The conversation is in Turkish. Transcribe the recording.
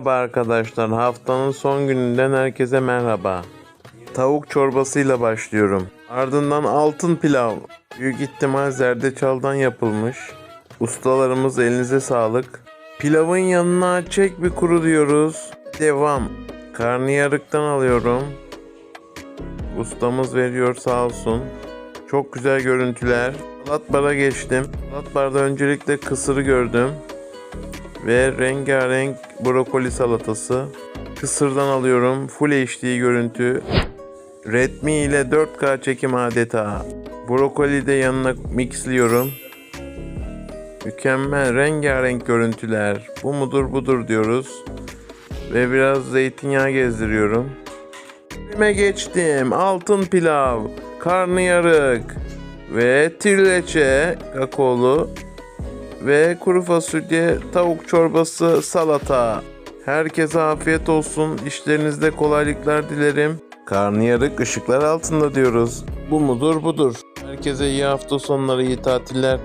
Merhaba arkadaşlar. Haftanın son gününden herkese merhaba. Tavuk çorbasıyla başlıyorum. Ardından altın pilav. Büyük ihtimal zerdeçaldan yapılmış. Ustalarımız elinize sağlık. Pilavın yanına çek bir kuru diyoruz. Devam. Karnıyarıktan alıyorum. Ustamız veriyor sağ olsun. Çok güzel görüntüler. Salat bara geçtim. Salat barda öncelikle kısırı gördüm ve rengarenk brokoli salatası. Kısırdan alıyorum. Full HD görüntü. Redmi ile 4K çekim adeta. Brokoli de yanına mixliyorum. Mükemmel rengarenk görüntüler. Bu mudur budur diyoruz. Ve biraz zeytinyağı gezdiriyorum. Önüme geçtim. Altın pilav, karnıyarık ve tirleçe kakaolu ve kuru fasulye, tavuk çorbası, salata. Herkese afiyet olsun. İşlerinizde kolaylıklar dilerim. Karnıyarık ışıklar altında diyoruz. Bu mudur budur. Herkese iyi hafta sonları, iyi tatiller.